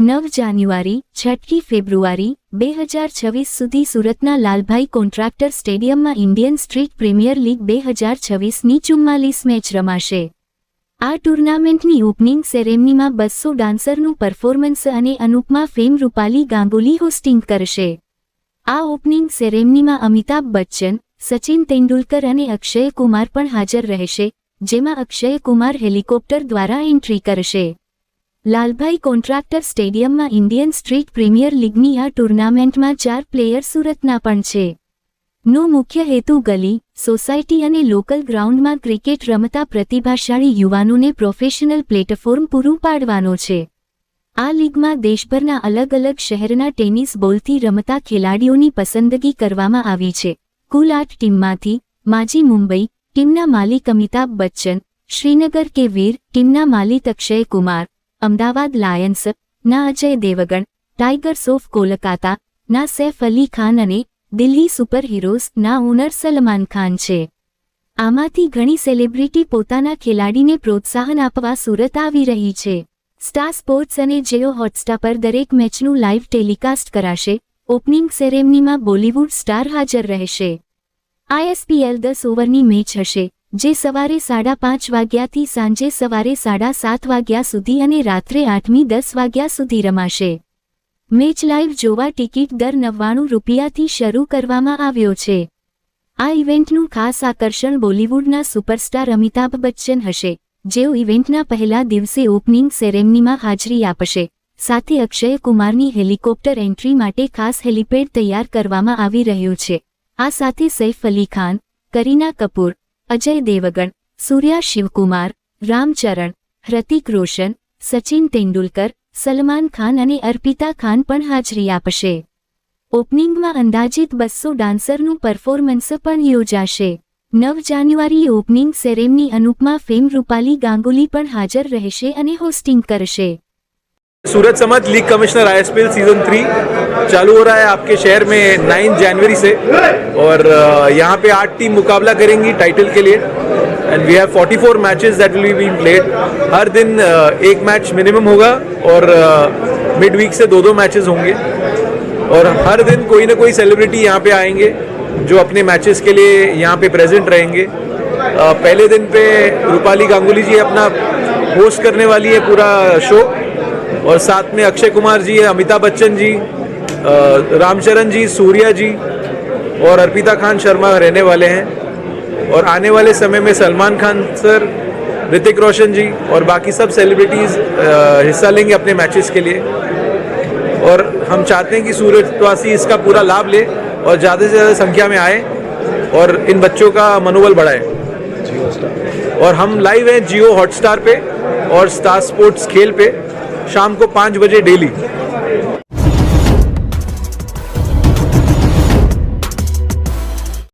નવ જાન્યુઆરી, છઠ્ઠી ફેબ્રુઆરી, બે હજાર છવ્વીસ સુધી સુરતના લાલભાઈ કોન્ટ્રાક્ટર સ્ટેડિયમમાં ઇન્ડિયન સ્ટ્રીટ પ્રીમિયર લીગ બે હજાર છવ્વીસની ચુમ્માલીસ મેચ રમાશે. આ ટુર્નામેન્ટની ઓપનિંગ સેરેમનીમાં બસો ડાન્સરનું પરફોર્મન્સ અને અનુપમા ફેમ રૂપાલી ગાંગુલી હોસ્ટિંગ કરશે. આ ઓપનિંગ સેરેમનીમાં અમિતાભ બચ્ચન, સચિન તેંડુલકર અને અક્ષય કુમાર પણ હાજર રહેશે, જેમાં અક્ષય કુમાર હેલિકોપ્ટર દ્વારા એન્ટ્રી કરશે. લાલભાઈ કોન્ટ્રાક્ટર સ્ટેડિયમમાં ઇન્ડિયન સ્ટ્રીટ પ્રીમિયર લીગની આ ટુર્નામેન્ટમાં ચાર પ્લેયર સુરતના પણ છે. નો મુખ્ય હેતુ ગલી, સોસાયટી અને લોકલ ગ્રાઉન્ડમાં ક્રિકેટ રમતા પ્રતિભાશાળી યુવાનોને પ્રોફેશનલ પ્લેટફોર્મ પૂરું પાડવાનો છે. આ લીગમાં દેશભરના અલગ અલગ શહેરના ટેનિસ બોલથી રમતા ખેલાડીઓની પસંદગી કરવામાં આવી છે. કુલ આઠ ટીમમાંથી, માજી મુંબઈ, ટીમના માલિક અમિતાભ બચ્ચન, શ્રીનગર કે વીર, ટીમના માલિક અક્ષય કુમાર અમદાવાદ લાયન્સ, ના અજય દેવગણ, ટાઇગર્સ ઓફ કોલકાતા, ના સૈફ અલી ખાન અને દિલ્હી સુપર હીરોઝ ના ઓનર સલમાન ખાન છે. આમાંથી ઘણી સેલિબ્રિટી પોતાના ખેલાડીને પ્રોત્સાહન આપવા સુરત આવી રહી છે. સ્ટાર સ્પોર્ટ્સ અને જેઓ હોટસ્ટાર પર દરેક મેચનું લાઇવ ટેલિકાસ્ટ કરાશે. ઓપનિંગ સેરેમનીમાં બોલિવૂડ સ્ટાર હાજર રહેશે. આઈએસપીએલ દસ ઓવરની મેચ હશે. જે સવારે સાડા પાંચ વાગ્યાથી સાંજે સવારે સાડા સાત વાગ્યા સુધી અને રાત્રે આઠમી દસ વાગ્યા સુધી રમાશે. મેચ લાઈવ જોવા ટિકિટ દર નવ્વાણું રૂપિયાથી શરૂ કરવામાં આવ્યો છે. આ ઇવેન્ટનું ખાસ આકર્ષણ બોલિવૂડના સુપરસ્ટાર અમિતાભ બચ્ચન હશે, જેઓ ઇવેન્ટના પહેલા દિવસે ઓપનિંગ સેરેમનીમાં હાજરી આપશે, સાથે અક્ષય કુમારની હેલિકોપ્ટર એન્ટ્રી માટે ખાસ હેલિપેડ તૈયાર કરવામાં આવી રહ્યું છે. આ સાથે સૈફ અલી ખાન, કરીના કપૂર અજય દેવગણ, સૂર્યા શિવકુમાર, રામચરણ, હૃતિક રોશન, સચિન તેંડુલકર, સલમાન ખાન અને અર્પિતા ખાન પણ હાજરી આપશે. ઓપનિંગમાં અંદાજિત બસો ડાન્સરનું પરફોર્મન્સ પણ યોજાશે. નવ જાન્યુઆરીએ opening ceremony Anupamaa fame Rupali Ganguly પણ હાજર રહેશે અને હોસ્ટિંગ કરશે. सूरत समझ league commissioner ISPL season three चालू हो रहा है आपके शहर में नाइन जनवरी से। और यहाँ पे आठ टीम मुकाबला करेंगी टाइटल के लिए। And we have 44 matches that will be played हर दिन एक मैच मिनिमम होगा और मिड वीक से दो दो मैचेस होंगे। और हर दिन कोई ना कोई सेलिब्रिटी यहाँ पे आएँगे, जो अपने मैचेस के लिए यहाँ पे प्रेजेंट रहेंगे। पहले दिन पे रूपाली गांगुली जी अपना होस्ट करने वाली है पूरा शो और साथ में अक्षय कुमार जी है अमिताभ बच्चन जी रामचरण जी सूर्या जी और अर्पिता खान शर्मा रहने वाले हैं। और आने वाले समय में सलमान खान सर ऋतिक रोशन जी और बाकी सब सेलिब्रिटीज़ हिस्सा लेंगे अपने मैचेस के लिए। और हम चाहते हैं कि सूरतवासी इसका पूरा लाभ ले और ज़्यादा से ज़्यादा संख्या में आए और इन बच्चों का मनोबल बढ़ाए। और हम लाइव हैं जियो हॉटस्टार पे और स्टार स्पोर्ट्स खेल पे। शाम को पाँच बजे डेली